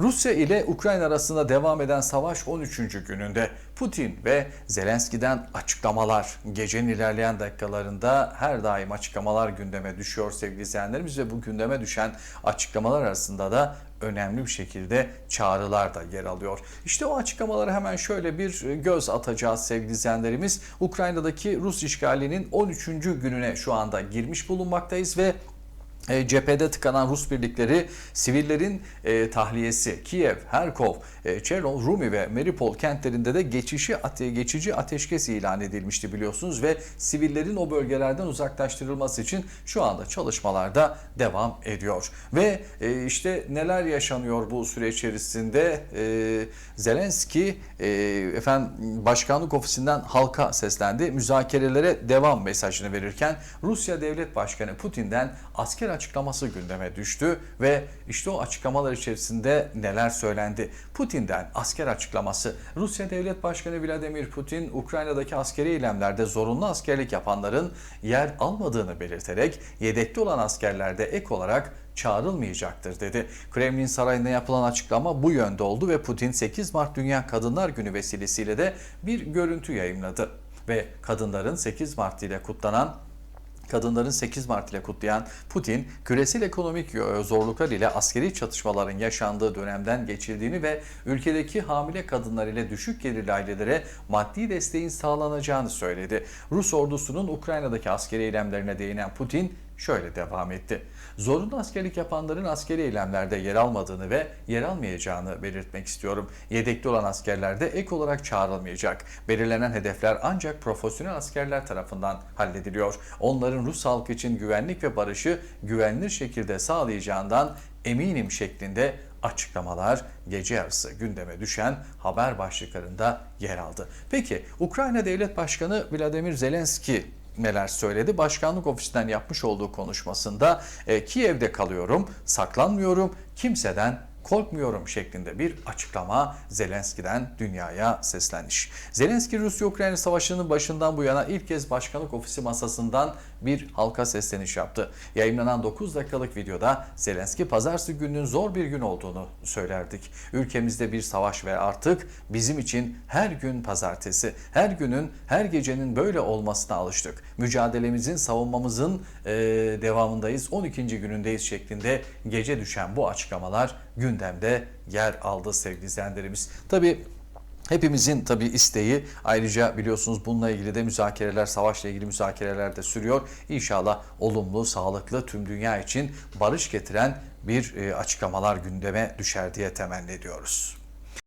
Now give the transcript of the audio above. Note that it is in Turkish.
Rusya ile Ukrayna arasında devam eden savaş 13. gününde Putin ve Zelenski'den açıklamalar gecenin ilerleyen dakikalarında her daim açıklamalar gündeme düşüyor sevgili izleyenlerimiz ve bu gündeme düşen açıklamalar arasında da önemli bir şekilde çağrılar da yer alıyor. İşte o açıklamalara hemen şöyle bir göz atacağız sevgili izleyenlerimiz. Ukrayna'daki Rus işgalinin 13. gününe şu anda girmiş bulunmaktayız ve e, cephede tıkanan Rus birlikleri sivillerin e, tahliyesi Kiev, Harkov, e, Çernon, Rumi ve Mariupol kentlerinde de geçişi ate geçici ateşkes ilan edilmişti biliyorsunuz ve sivillerin o bölgelerden uzaklaştırılması için şu anda çalışmalar da devam ediyor. Ve e, işte neler yaşanıyor bu süre içerisinde e, Zelenski e, efendim başkanlık ofisinden halka seslendi. Müzakerelere devam mesajını verirken Rusya Devlet Başkanı Putin'den asker açıklaması gündeme düştü ve işte o açıklamalar içerisinde neler söylendi? Putin'den asker açıklaması. Rusya Devlet Başkanı Vladimir Putin Ukrayna'daki askeri eylemlerde zorunlu askerlik yapanların yer almadığını belirterek yedekli olan askerlerde ek olarak çağrılmayacaktır dedi. Kremlin sarayında yapılan açıklama bu yönde oldu ve Putin 8 Mart Dünya Kadınlar Günü vesilesiyle de bir görüntü yayımladı ve kadınların 8 Mart ile kutlanan Kadınların 8 Mart ile kutlayan Putin, küresel ekonomik zorluklar ile askeri çatışmaların yaşandığı dönemden geçildiğini ve ülkedeki hamile kadınlar ile düşük gelirli ailelere maddi desteğin sağlanacağını söyledi. Rus ordusunun Ukrayna'daki askeri eylemlerine değinen Putin şöyle devam etti. Zorunlu askerlik yapanların askeri eylemlerde yer almadığını ve yer almayacağını belirtmek istiyorum. Yedekli olan askerler de ek olarak çağrılmayacak. Belirlenen hedefler ancak profesyonel askerler tarafından hallediliyor. Onların Rus halkı için güvenlik ve barışı güvenilir şekilde sağlayacağından eminim şeklinde açıklamalar gece yarısı gündeme düşen haber başlıklarında yer aldı. Peki Ukrayna Devlet Başkanı Vladimir Zelenski neler söyledi? Başkanlık ofisinden yapmış olduğu konuşmasında e, Kiev'de kalıyorum, saklanmıyorum, kimseden korkmuyorum şeklinde bir açıklama Zelenski'den dünyaya sesleniş. Zelenski Rusya-Ukrayna savaşının başından bu yana ilk kez başkanlık ofisi masasından bir halka sesleniş yaptı. Yayınlanan 9 dakikalık videoda Zelenski pazartesi gününün zor bir gün olduğunu söylerdik. Ülkemizde bir savaş ve artık bizim için her gün pazartesi, her günün, her gecenin böyle olmasına alıştık. Mücadelemizin, savunmamızın e, devamındayız, 12. günündeyiz şeklinde gece düşen bu açıklamalar gündemde yer aldı sevgili izleyenlerimiz. Tabii Hepimizin tabii isteği ayrıca biliyorsunuz bununla ilgili de müzakereler, savaşla ilgili müzakereler de sürüyor. İnşallah olumlu, sağlıklı tüm dünya için barış getiren bir e, açıklamalar gündeme düşer diye temenni ediyoruz.